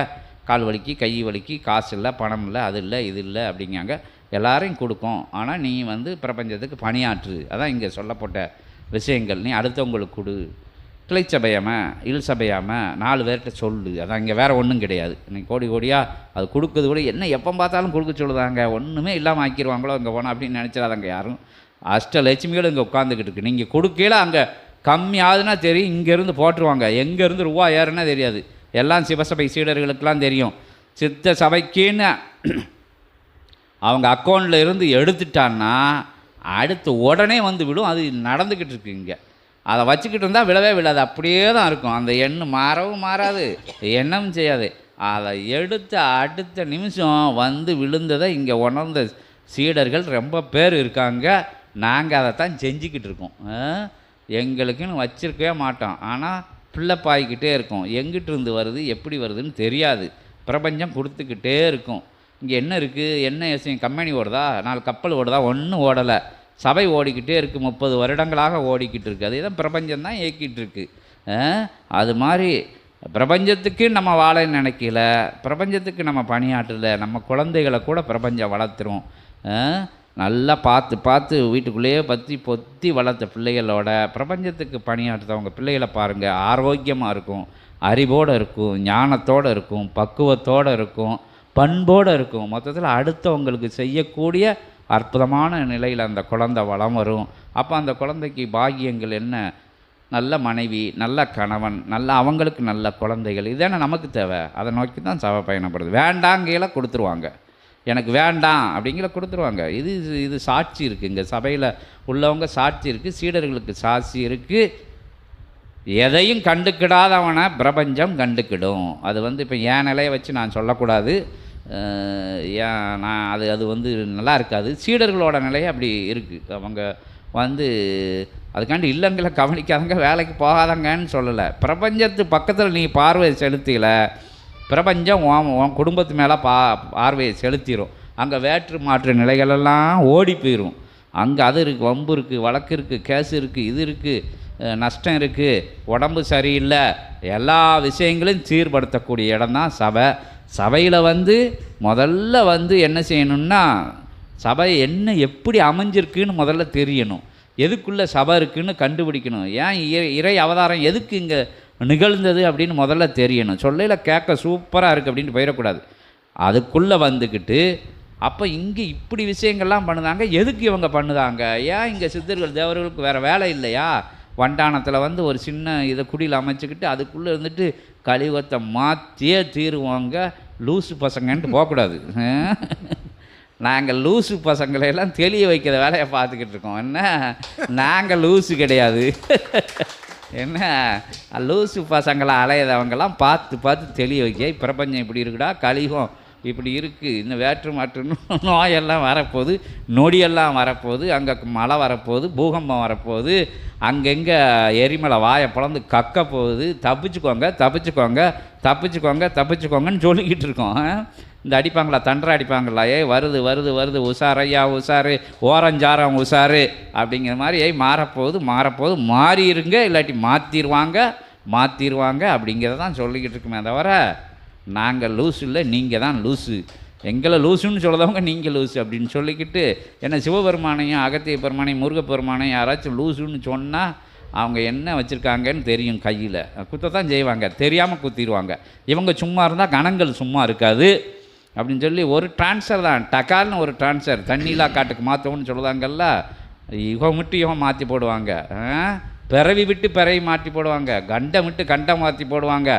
கால் வலிக்கு கை வலிக்கு காசு இல்லை பணம் இல்லை அது இல்லை இது இல்லை அப்படிங்காங்க. எல்லாரையும் கொடுக்கும். ஆனால் நீ வந்து பிரபஞ்சத்துக்கு பணியாற்று. அதான் இங்கே சொல்லப்பட்ட விஷயங்கள். நீ அடுத்தவங்களுக்கு கொடு. கிளைச்சபையாம இல் சபையாமல் நாலு பேர்கிட்ட சொல்லு. அதான் இங்கே வேறு ஒன்றும் கிடையாது. இன்னைக்கு கோடி கோடியாக அது கொடுக்குறது கூட என்ன எப்போ பார்த்தாலும் கொடுக்க சொல்லுதாங்க. ஒன்றுமே இல்லாமல் ஆக்கிடுவாங்களோ அங்கே போனால் அப்படின்னு நினச்சிடாதாங்க யாரும். அஷ்டலட்சுமிகளும் இங்கே உட்காந்துக்கிட்டு இருக்கு. நீங்கள் கொடுக்கையில அங்கே கம்மி ஆகுதுன்னா தெரியும் இங்கேருந்து போட்டுருவாங்க. எங்கேருந்து ரூபா ஏறுனா தெரியாது. எல்லாம் சிவசபை சீடர்களுக்கெல்லாம் தெரியும். சித்த சபைக்குன்னு அவங்க அக்கௌண்ட்டில் இருந்து எடுத்துட்டான்னா அடுத்து உடனே வந்து விடும். அது நடந்துக்கிட்டு இருக்கு இங்கே. அதை வச்சுக்கிட்டு இருந்தால் விழவே விழாது அப்படியே தான் இருக்கும். அந்த எண்ணு மாறவும் மாறாது. எண்ணமும் செய்யாது. அதை எடுத்த அடுத்த நிமிஷம் வந்து விழுந்ததை இங்கே உணர்ந்த சீடர்கள் ரொம்ப பேர் இருக்காங்க. நாங்கள் அதை தான் செஞ்சுக்கிட்டு இருக்கோம். எங்களுக்குன்னு வச்சுருக்கவே மாட்டோம். ஆனால் பிள்ளை பாய்கிட்டே இருக்கும். எங்கிட்டு இருந்து வருது? எப்படி வருதுன்னு தெரியாது. பிரபஞ்சம் கொடுத்துக்கிட்டே இருக்கும். இங்கே என்ன இருக்குது என்ன விஷயம் கம்பெனி ஓடுதா? நாலு கப்பல் ஓடுதா? ஒன்றும் ஓடலை. சபை ஓடிக்கிட்டே இருக்குது முப்பது வருடங்களாக ஓடிக்கிட்டு இருக்குது அதே தான் பிரபஞ்சம் தான் இயக்கிட்டு இருக்குது அது மாதிரி பிரபஞ்சத்துக்கு நம்ம வாழ நினைக்கல. பிரபஞ்சத்துக்கு நம்ம பணியாற்றல. நம்ம குழந்தைகளை கூட பிரபஞ்சம் வளர்த்துரும். நல்லா பார்த்து பார்த்து வீட்டுக்குள்ளேயே பற்றி பொத்தி வளர்த்த பிள்ளைகளோட பிரபஞ்சத்துக்கு பணியாற்றுறவங்க பிள்ளைகளை பாருங்கள் ஆரோக்கியமாக இருக்கும். அறிவோடு இருக்கும். ஞானத்தோடு இருக்கும். பக்குவத்தோடு இருக்கும். பண்போடு இருக்கும். மொத்தத்தில் அடுத்தவங்களுக்கு செய்யக்கூடிய அற்புதமான நிலையில் அந்த குழந்தை வளம் வரும். அப்போ அந்த குழந்தைக்கு பாக்கியங்கள் என்ன? நல்ல மனைவி நல்ல கணவன் நல்ல அவங்களுக்கு நல்ல குழந்தைகள். இதான நமக்கு தேவை? அதை நோக்கி தான் சபை பயணப்படுது. வேண்டாங்கையில கொடுத்துருவாங்க. எனக்கு வேண்டாம் அப்படிங்கிற கொடுத்துருவாங்க. இது இது- இது சாட்சி இருக்குது இங்கே சபையில் உள்ளவங்க சாட்சி இருக்குது சீடர்களுக்கு சாட்சி இருக்குது எதையும் கண்டுக்கிடாதவனை பிரபஞ்சம் கண்டுக்கிடும். அது வந்து இப்போ என் நிலையை வச்சு நான் சொல்லக்கூடாது. ஏன் நான் அது அது வந்து நல்லா இருக்காது. சீடர்களோட நிலையை அப்படி இருக்குது அவங்க வந்து அதுக்காண்டி இல்லங்களை கவனிக்காதங்க வேலைக்கு போகாதங்கன்னு சொல்லலை. பிரபஞ்சத்து பக்கத்தில் நீ பார்வையை செலுத்தில பிரபஞ்சம் உன் உன் குடும்பத்து மேலே பா பார்வையை செலுத்திடும் அங்கே வேற்று மாற்று நிலைகளெல்லாம் ஓடி போயிடும் அங்கே அது இருக்குது வம்பு இருக்குது வழக்கு இருக்குது கேஸ் இருக்குது இது இருக்குது நஷ்டம் இருக்குது உடம்பு சரியில்லை. எல்லா விஷயங்களையும் சீர்படுத்தக்கூடிய இடம்தான் சபை. சபையில் வந்து முதல்ல வந்து என்ன செய்யணும்னா சபை என்ன எப்படி அமைஞ்சிருக்குன்னு முதல்ல தெரியணும். எதுக்குள்ளே சபை இருக்குன்னு கண்டுபிடிக்கணும். ஏன் இறை இறை அவதாரம் எதுக்கு இங்கே நிகழ்ந்தது அப்படின்னு முதல்ல தெரியணும். சொல்லையில் கேட்க சூப்பராக இருக்குது அப்படின்னு போயிடக்கூடாது. அதுக்குள்ளே வந்துக்கிட்டு அப்போ இங்கே இப்படி விஷயங்கள்லாம் பண்ணுதாங்க எதுக்கு இவங்க பண்ணுதாங்க? ஏன் இங்கே சித்தர்கள் தேவர்களுக்கு வேறு வேலை இல்லையா? வண்டானத்தில் வந்து ஒரு சின்ன இதை குடியில் அமைச்சுக்கிட்டு அதுக்குள்ளே இருந்துட்டு கழிவத்தை மாற்றியே தீருவாங்க லூசு பசங்கன்ட்டு போகக்கூடாது. நாங்கள் லூசு பசங்களையெல்லாம் தெளிய வைக்கிற வேலையை பார்த்துக்கிட்டு இருக்கோம். என்ன? நாங்கள் லூசு கிடையாது. என்ன? லூசு பசங்களை அலையதவங்கெல்லாம் பார்த்து பார்த்து தெளிய வைக்க. பிரபஞ்சம் இப்படி இருக்குடா கலிகம் இப்படி இருக்குது இந்த வேற்று மாற்று நோயெல்லாம் வரப்போகுது நொடியெல்லாம் வரப்போகுது அங்கே மழை வரப்போகுது பூகம்பம் வரப்போகுது அங்கங்கே எரிமலை வாயை பிளந்து கக்க போகுது தப்பிச்சுக்கோங்க தப்பிச்சுக்கோங்க தப்பிச்சுக்கோங்க தப்பிச்சுக்கோங்கன்னு சொல்லிக்கிட்டு இருக்கோம். இந்த அடிப்பாங்களா தண்டரை அடிப்பாங்களா ஏய் வருது வருது வருது உஷார் ஐயா உஷாரு ஓரஞ்சாரம் உஷாரு அப்படிங்கிற மாதிரி ஏய் மாறப்போகுது மாறப்போகுது மாறி இருங்க இல்லாட்டி மாற்றிடுவாங்க மாற்றிடுவாங்க அப்படிங்கிறதான் சொல்லிக்கிட்டு இருக்குமே தவிர நாங்கள் லூஸ் இல்லை நீங்கள் தான் லூசு. எங்களை லூசுன்னு சொல்லுறவங்க நீங்கள் லூசு அப்படின்னு சொல்லிக்கிட்டு என்ன சிவபெருமானையும் அகத்திய பெருமானையும் முருகப்பெருமானையும் யாராச்சும் லூசுன்னு சொன்னால் அவங்க என்ன வச்சுருக்காங்கன்னு தெரியும் கையில். குத்தத்தான் செய்வாங்க தெரியாமல் குத்திடுவாங்க இவங்க சும்மா இருந்தால் கணங்கள் சும்மா இருக்காது அப்படின்னு சொல்லி ஒரு ட்ரான்ஸ்ஃபர் தான். டக்கால்னு ஒரு ட்ரான்ஸ்ஃபர் தண்ணிலா காட்டுக்கு மாற்றவும்னு சொல்லுதாங்கல்ல யுகம் விட்டு யுகம் மாற்றி போடுவாங்க. ஆ? பிறவி விட்டு பிறவி மாற்றி போடுவாங்க. கண்டம் விட்டு கண்டம் மாற்றி போடுவாங்க.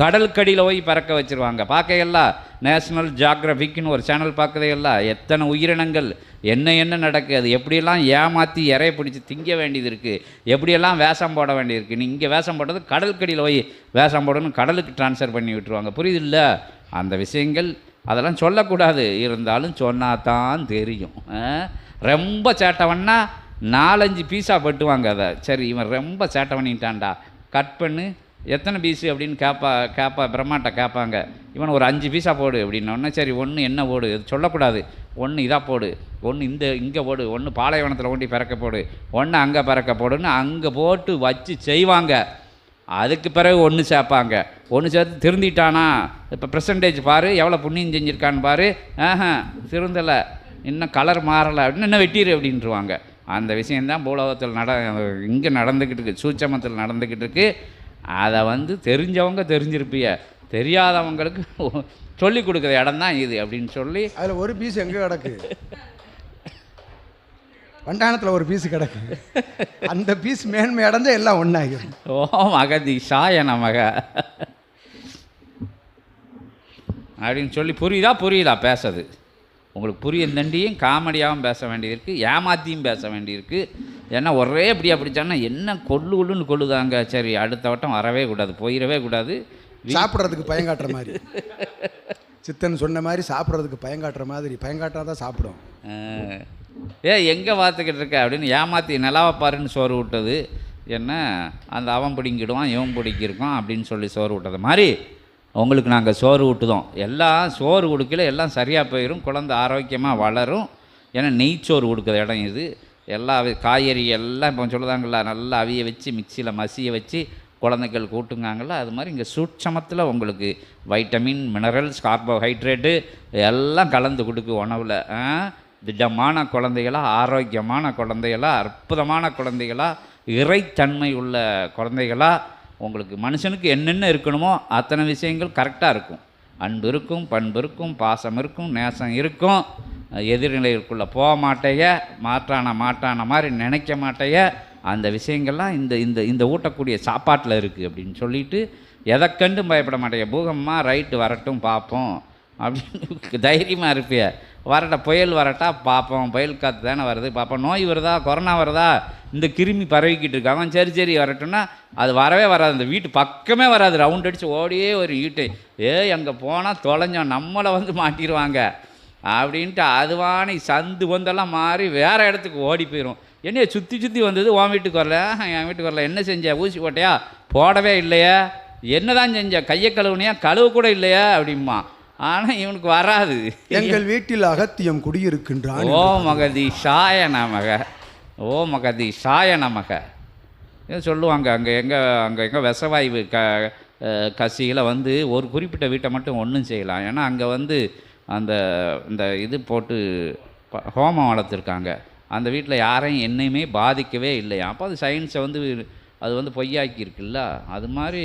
கடலுக்கடியில் போய் பறக்க வச்சிருவாங்க. பார்க்கையெல்லாம் நேஷ்னல் ஜாக்ரஃபிக்னு ஒரு சேனல் பார்க்கதையெல்லாம் எத்தனை உயிரினங்கள்? என்ன என்ன நடக்குது? எப்படியெல்லாம் ஏமாற்றி இறைய பிடிச்சி திங்க வேண்டியது இருக்குது எப்படியெல்லாம் வேஷம் போட வேண்டியது இருக்குது நீ இங்கே வேஷம் போடுறது கடலுக்கடியில் போய் வேஷம் போடணும் கடலுக்கு ட்ரான்ஸ்ஃபர் பண்ணி விட்டுருவாங்க. புரியுதுல்ல அந்த விஷயங்கள் அதெல்லாம் சொல்லக்கூடாது. இருந்தாலும் சொன்னால் தான் தெரியும் ரொம்ப சேட்டவன்னா நாலஞ்சு பீஸாக பட்டுவாங்க அதை. சரி இவன் ரொம்ப சேட்டை பண்ணிட்டான்டா. கட் பண்ணு. எத்தனை பீஸு அப்படின்னு கேட்பா கேட்பா பிரம்மாட்ட கேட்பாங்க இவன் ஒரு அஞ்சு பீஸா போடு அப்படின்னோடனே சரி ஒன்று என்ன போடு? இது சொல்லக்கூடாது. ஒன்று இதாக போடு. ஒன்று இந்த இங்கே போடு. ஒன்று பாலைவனத்தில் ஒண்டி பிறக்க போடு. ஒன்று அங்கே பிறக்க போடுன்னு அங்கே போட்டு வச்சு செய்வாங்க. அதுக்கு பிறகு ஒன்று சேர்ப்பாங்க ஒன்று சேர்த்து திருந்திட்டானா? இப்போ பெர்சன்டேஜ் பாரு. எவ்வளோ புண்ணியம் செஞ்சுருக்கான்னு பாரு. ஆஹா திருந்தலை. இன்னும் கலர் மாறலை அப்படின்னு இன்னும் வெட்டிடு அப்படின்ட்டுருவாங்க அந்த விஷயந்தான் பூலோகத்தில் நட இங்கே நடந்துக்கிட்டு இருக்கு சூட்சமத்தில் நடந்துக்கிட்டு இருக்கு. அதை வந்து தெரிஞ்சவங்க தெரிஞ்சிருப்பிய தெரியாதவங்களுக்கு சொல்லி கொடுக்குற இடம் தான் இது அப்படின்னு சொல்லி அதில் ஒரு பீஸ் எங்கே கிடக்கு? வண்டானத்தில் ஒரு பீஸ் கிடக்கு. அந்த பீஸ் மேன்மை அடைஞ்சா எல்லாம் ஒன்றாகிடும் ஓம் அகதி சாய நமக. அப்படின்னு சொல்லி புரியுதா? புரியுதா? பேசுறது. உங்களுக்கு புரியும் தண்டியும் காமெடியாகவும் பேச வேண்டியிருக்கு ஏமாத்தியும் பேச வேண்டியிருக்கு. ஏன்னா ஒரே இப்படியா பிடிச்சான்னா என்ன கொள்ளு கொள்ளுன்னு கொள்ளுதாங்க. சரி அடுத்த வட்டம் வரவே கூடாது போயிடவே கூடாது. சாப்பிட்றதுக்கு பயங்காட்டுற மாதிரி. சித்தன் சொன்ன மாதிரி சாப்பிட்றதுக்கு பயங்காட்டுற மாதிரி. பயங்காட்டினா தான் சாப்பிடும். ஏ எங்கே பார்த்துக்கிட்டு இருக்க அப்படின்னு ஏமாற்றி நிலாவை பாருன்னு சோறு விட்டது என்ன? அந்த அவன் பிடிங்கிடுவான் இவன் பிடிக்கிருக்கான் அப்படின்னு சொல்லி சோறு விட்டது மாதிரி உங்களுக்கு நாங்கள் சோறு ஊட்டுதோம். எல்லாம் சோறு கொடுக்கல எல்லாம் சரியாக போயிடும் குழந்தை ஆரோக்கியமாக வளரும். ஏன்னா நெய்ச்சோறு கொடுக்குற இடம் இது. எல்லா காய்கறி எல்லாம் இப்போ சொல்லுதாங்களா நல்லா அவிய வச்சு மிக்சியில் மசிய வச்சு குழந்தைகள் கூட்டுங்காங்களா அது மாதிரி இங்கே சூட்சமத்தில் உங்களுக்கு வைட்டமின் மினரல்ஸ் கார்போஹைட்ரேட்டு எல்லாம் கலந்து கொடுக்கு உணவில். திடமான குழந்தைகளாக ஆரோக்கியமான குழந்தைகளா அற்புதமான குழந்தைகளாக இறைத்தன்மை உள்ள குழந்தைகளாக உங்களுக்கு மனுஷனுக்கு என்னென்ன இருக்கணுமோ அத்தனை விஷயங்கள் கரெக்டாக இருக்கும். அன்பு இருக்கும் பண்பு இருக்கும் பாசம் இருக்கும் நேசம் இருக்கும். எதிர்நிலைக்குள்ளே போக மாட்டேய மாற்றான மாட்டான மாதிரி நினைக்க மாட்டேய. அந்த விஷயங்கள்லாம் இந்த இந்த இந்த ஊட்டக்கூடிய சாப்பாட்டில் இருக்குது அப்படின்னு சொல்லிட்டு எதை கண்டும் பயப்பட மாட்டேங்க. பூகமாக ரைட்டு வரட்டும் பார்ப்போம். அப்படின்னு தைரியமாக இருப்பிய. வரட்ட புயல் வரட்டா பார்ப்போம் புயல் காற்று தானே வருது. பார்ப்போம் நோய் வருதா கொரோனா வருதா? இந்த கிருமி பரவிக்கிட்டு இருக்காங்க சரி சரி வரட்டும்னா அது வரவே வராது. அந்த வீட்டு பக்கமே வராது. ரவுண்ட் அடித்து ஓடியே ஒரு வீட்டு. ஏய் அங்கே போனால் தொலைஞ்சோம். நம்மளை வந்து மாட்டிடுவாங்க அப்படின்ட்டு அதுவானி சந்து வந்தெல்லாம் மாறி வேறு இடத்துக்கு ஓடி போயிடும் என்னைய சுற்றி சுற்றி வந்தது உன் வீட்டுக்கு வரல. என் வீட்டுக்கு வரல. என்ன செஞ்ச? ஊசி போட்டியா? போடவே இல்லையா. என்னதான் செஞ்ச? கையை கழுவுனியா? கழுவு கூட இல்லையா அப்படிம்மா ஆனால் இவனுக்கு வராது. எங்கள் வீட்டில் அகத்தியம் குடியிருக்கின்றான் ஓ மகதி சாய நமக. ஓ மகதி சாய நமக சொல்லுவாங்க அங்கே எங்கே அங்கே எங்கே விஷவாயு க கசியில் வந்து ஒரு குறிப்பிட்ட வீட்டை மட்டும் ஒன்றும் செய்யலாம். ஏன்னா அங்கே வந்து அந்த இந்த இது போட்டு ஹோமம் வளர்த்துருக்காங்க. அந்த வீட்டில் யாரையும் என்னையுமே பாதிக்கவே இல்லையா அப்போ அது சயின்ஸை வந்து அது வந்து பொய்யாக்கி இருக்குல்ல அது மாதிரி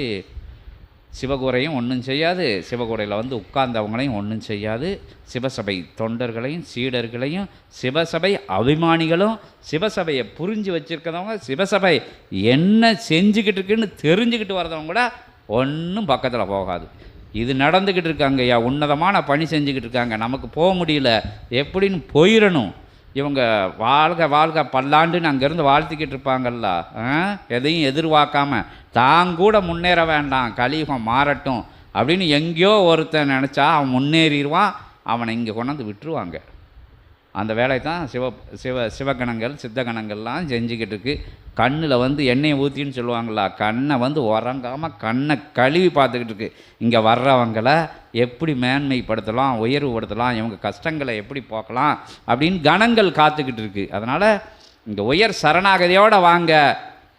சிவகுரையும் ஒன்றும் செய்யாது. சிவகூரையில் வந்து உட்கார்ந்தவங்களையும் ஒன்றும் செய்யாது. சிவசபை தொண்டர்களையும் சீடர்களையும் சிவசபை அபிமானிகளும் சிவசபையை புரிஞ்சு வச்சுருக்கிறவங்க சிவசபை என்ன செஞ்சுக்கிட்டு இருக்குன்னு தெரிஞ்சுக்கிட்டு வரதவங்க கூட ஒன்றும் பக்கத்தில் போகாது. இது நடந்துக்கிட்டு இருக்காங்க ஐயா உன்னதமான பணி செஞ்சுக்கிட்டு இருக்காங்க. நமக்கு போக முடியல. எப்படின்னு போயிடணும் இவங்க வாழ்க வாழ்க பல்லாண்டுன்னு அங்கேருந்து வாழ்த்திக்கிட்டு இருப்பாங்கல்ல. ஆ? எதையும் எதிர்பார்க்காம தான் கூட முன்னேற வேண்டாம் கலியுகம் மாறட்டும் அப்படின்னு எங்கேயோ ஒருத்தன் நினச்சா அவன் முன்னேறிடுவான் அவனை இங்கே கொண்டாந்து விட்டுருவாங்க. அந்த வேலையை தான் சிவ சிவ சிவகணங்கள் சித்தகணங்கள்லாம் செஞ்சுக்கிட்டு இருக்கு. கண்ணில் வந்து எண்ணெயை ஊற்றின்னு சொல்லுவாங்களா? கண்ணை வந்து உறங்காமல் கண்ணை கழுவி பார்த்துக்கிட்டு இருக்கு. இங்கே வர்றவங்களை எப்படி மேன்மைப்படுத்தலாம் உயர்வுபடுத்தலாம் இவங்க கஷ்டங்களை எப்படி போக்கலாம் அப்படின்னு கணங்கள் காத்துக்கிட்டு இருக்கு. அதனால் இங்கே உயர் சரணாகதியோடு வாங்க.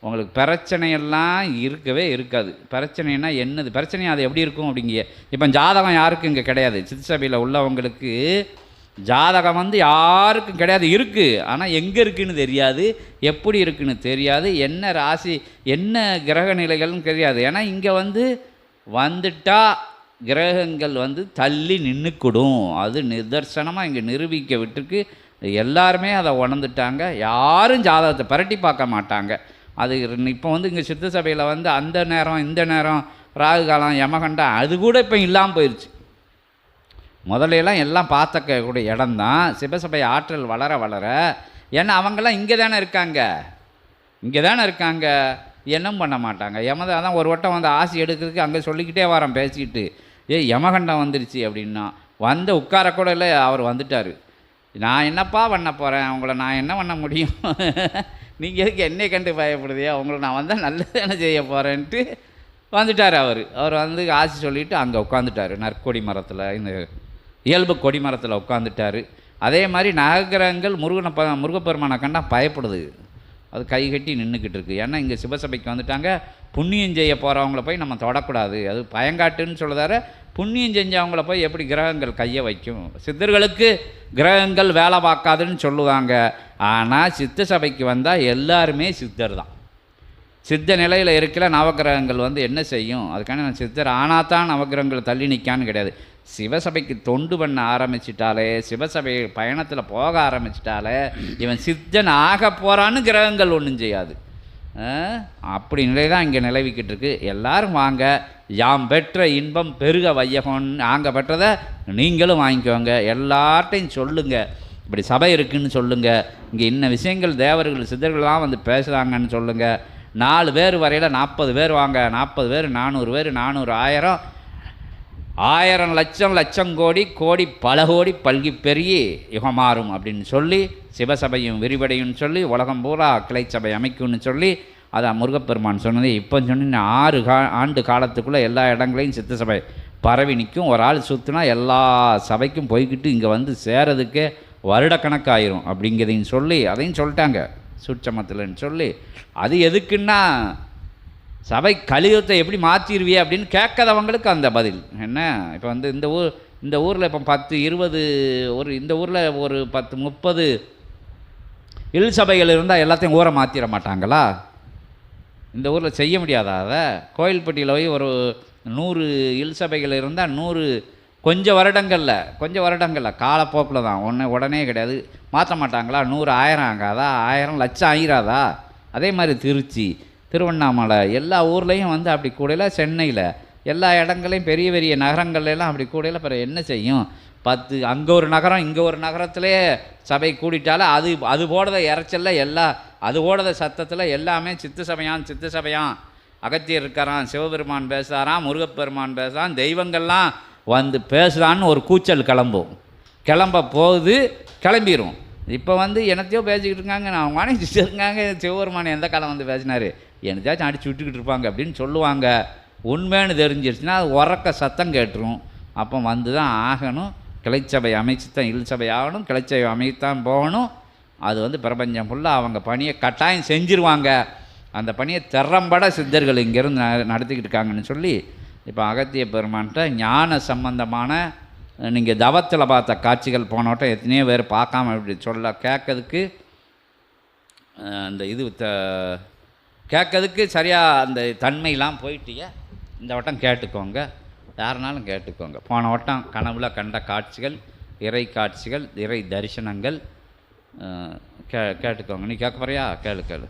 உங்களுக்கு பிரச்சனையெல்லாம் இருக்கவே இருக்காது. பிரச்சனைனா என்னது? பிரச்சனை அது எப்படி இருக்கும் அப்படிங்க இப்போ ஜாதகம் யாருக்கும் இங்கே கிடையாது. சித்தசபையில் உள்ளவங்களுக்கு ஜாதகம் வந்து யாருக்கும் கிடையாது. இருக்குது ஆனால் எங்கே இருக்குன்னு தெரியாது. எப்படி இருக்குன்னு தெரியாது. என்ன ராசி என்ன கிரக நிலைகள்னு தெரியாது. ஏன்னா இங்கே வந்து வந்துட்டா கிரகங்கள் வந்து தள்ளி நின்றுக்கிடும் அது நிதர்சனமாக இங்கே நிரூபிக்க விட்டுருக்கு. எல்லாருமே அதை உணர்ந்துட்டாங்க. யாரும் ஜாதகத்தை பரட்டி பார்க்க மாட்டாங்க. அது இப்போ வந்து இங்கே சித்த சபையில் வந்து அந்த நேரம் இந்த நேரம் ராகு காலம் யமகண்டம் அது கூட இப்போ இல்லாமல் போயிடுச்சு முதலையெல்லாம் எல்லாம் எல்லாம் இடம் இடம்தான். சிவசபை ஆற்றல் வளர வளர ஏன்னா அவங்கெல்லாம் இங்கே தானே இருக்காங்க. இங்கே தானே இருக்காங்க. என்னும் பண்ண மாட்டாங்க. யமத தான் ஒரு வட்டம் வந்து ஆசி எடுக்கிறதுக்கு அங்கே சொல்லிக்கிட்டே வரோம் பேசிக்கிட்டு. ஏ யமகண்டம் வந்துருச்சு அப்படின்னா வந்து உட்கார கூட இல்லை அவர் வந்துட்டார். நான் என்னப்பா பண்ண போகிறேன் உங்களை நான் என்ன பண்ண முடியும்? நீங்கள் எதுக்கு என்னை கண்டு பயப்படுதியா உங்களை நான் வந்தால் நல்லது என்ன செய்ய போகிறேன்ட்டு வந்துட்டார் அவர். அவர் வந்து ஆசி சொல்லிவிட்டு அங்கே உட்காந்துட்டார் நற்கொடி மரத்தில் இந்த இயல்பு கொடி மரத்தில் உட்காந்துட்டார் அதே மாதிரி நகரங்கள் முருகனை ப முருகப்பெருமானை கண்டா பயப்படுது. அது கை கட்டி நின்றுக்கிட்டு இருக்கு. ஏன்னா இங்கே சிவசபைக்கு வந்துட்டாங்க. புண்ணியம் செய்ய போகிறவங்கள போய் நம்ம தொடக்கூடாது. அது பயங்காட்டுன்னு சொல்லுதார. புண்ணியம் செஞ்சவங்கள போய் எப்படி கிரகங்கள் கையை வைக்கும்? சித்தர்களுக்கு கிரகங்கள் வேலை பார்க்காதுன்னு சொல்லுவாங்க. ஆனால் சித்த சபைக்கு வந்தால் எல்லாருமே சித்தர் தான். சித்த நிலையில் இருக்கிற நவக்கிரகங்கள் வந்து என்ன செய்யும்? அதுக்கான நான் சித்தர் ஆனாதான் நவகிரகங்கள் தள்ளி நிற்கான்னு கிடையாது. சிவசபைக்கு தொண்டு பண்ண ஆரம்பிச்சிட்டாலே சிவசபை பயணத்தில் போக ஆரம்பிச்சிட்டாலே இவன் சித்தன் ஆக போகிறான்னு கிரகங்கள் ஒன்றும் செய்யாது. அப்படி நிலை தான் இங்கே நிலவிக்கிட்டு இருக்கு. எல்லாரும் வாங்க. யாம் பெற்ற இன்பம் பெருக வையகம் நாங்கள் பெற்றதை நீங்களும் வாங்கிக்கோங்க. எல்லார்ட்டையும் சொல்லுங்கள் இப்படி சபை இருக்குன்னு சொல்லுங்கள் இங்கே இன்ன விஷயங்கள் தேவர்கள் சித்தர்கள்லாம் வந்து பேசுகிறாங்கன்னு சொல்லுங்கள் நாலு பேர் வரையில் நாற்பது பேர் வாங்க. நாற்பது பேர் நானூறு பேர் நானூறு ஆயிரம். ஆயிரம் லட்சம் லட்சம் கோடி கோடி பல கோடி பல்கி பெருகி யுகமாறும் அப்படின்னு சொல்லி சிவசபையும் விரிவடையும் சொல்லி உலகம் பூரா கிளை சபை அமைக்கும்னு சொல்லி அதான் முருகப்பெருமான் சொன்னது. இப்போ சொன்ன ஆறு கா ஆண்டு காலத்துக்குள்ளே எல்லா இடங்களையும் சித்த சபை பரவி நிற்கும் ஒரு ஆள் சுற்றினா எல்லா சபைக்கும் போய்கிட்டு இங்கே வந்து சேரதுக்கே வருடக்கணக்காயிரும் அப்படிங்கிறதையும் சொல்லி அதையும் சொல்லிட்டாங்க. சுட்சமத்தில்னு சொல்லி. அது எதுக்குன்னா சபை கலியுகத்தை எப்படி மாற்றிடுவியே அப்படின்னு கேட்காதவங்களுக்கு அந்த பதில். என்ன? இப்போ வந்து இந்த ஊர் இந்த ஊரில் இப்போ பத்து இருபது ஒரு இந்த ஊரில் ஒரு பத்து முப்பது இல் சபைகள் இருந்தால் எல்லாத்தையும் ஊரை மாற்றிட மாட்டாங்களா? இந்த ஊரில் செய்ய முடியாதா அதை? கோயில்பட்டியில் போய் ஒரு நூறு இல் சபைகள் இருந்தால் நூறு கொஞ்சம் வருடங்களில் கொஞ்சம் வருடங்களில் காலப்போக்கில் தான். ஒன்று உடனே கிடையாது. மாற்ற மாட்டாங்களா? நூறு ஆயிரம் ஆகாதா? ஆயிரம் லட்சம் ஆயிராதா? அதே மாதிரி திருச்சி. திருவண்ணாமலை எல்லா ஊர்லேயும் வந்து அப்படி கூடையில சென்னையில் எல்லா இடங்களையும் பெரிய பெரிய நகரங்கள்லாம் அப்படி கூடையில பிறகு என்ன செய்யும்? பத்து அங்கே ஒரு நகரம் இங்கே ஒரு நகரத்திலே சபை கூடிட்டாலும் அது அது போடுற இறைச்சல்ல எல்லா அது போடுற சத்தத்தில் எல்லாமே சித்து சபையான் சித்து சபையான் அகத்தியர் இருக்கிறான் சிவபெருமான் பேசுகிறான் முருகப்பெருமான் பேசுகிறான் தெய்வங்கள்லாம் வந்து பேசுகிறான்னு ஒரு கூச்சல் கிளம்பும். கிளம்ப போகுது கிளம்பிரும். இப்போ வந்து என்னத்தையோ பேசிக்கிட்டு இருக்காங்க நான் வாணிச்சிட்டு இருக்காங்க சிவபெருமான் எந்த காலம் வந்து பேசினார்? என்னத்தையாச்சும் அடிச்சு விட்டுக்கிட்டு இருப்பாங்க அப்படின்னு சொல்லுவாங்க. உண்மைன்னு தெரிஞ்சிருச்சுன்னா அது உறக்க சத்தம் கேட்டுரும். அப்போ வந்து தான் ஆகணும். கிளைச்சபை அமைச்சு தான் இல் சபை ஆகணும். கிளைச்சபை அமைத்தான் போகணும். அது வந்து பிரபஞ்சம் ஃபுல்லாக அவங்க பணியை கட்டாயம் செஞ்சிருவாங்க. அந்த பணியை திறம்பட சித்தர்கள் இங்கேருந்து ந- நடத்திக்கிட்டு இருக்காங்கன்னு சொல்லி இப்போ அகத்திய பெருமான்கிட்ட ஞான சம்பந்தமான நீங்கள் தவத்தில் பார்த்த காட்சிகள் போனவட்டம் எத்தனையோ பேர் பார்க்காம இப்படி சொல்ல கேட்கறதுக்கு அந்த இது த கேட்கறதுக்கு சரியாக அந்த தன்மையெல்லாம் போயிட்டீங்க இந்த வட்டம் கேட்டுக்கோங்க. யாருனாலும் கேட்டுக்கோங்க. போன வட்டம் கனவுல கண்ட காட்சிகள் இறை காட்சிகள் இறை தரிசனங்கள் கே கேட்டுக்கோங்க. நீ கேட்க போறியா? கேளு கேளு.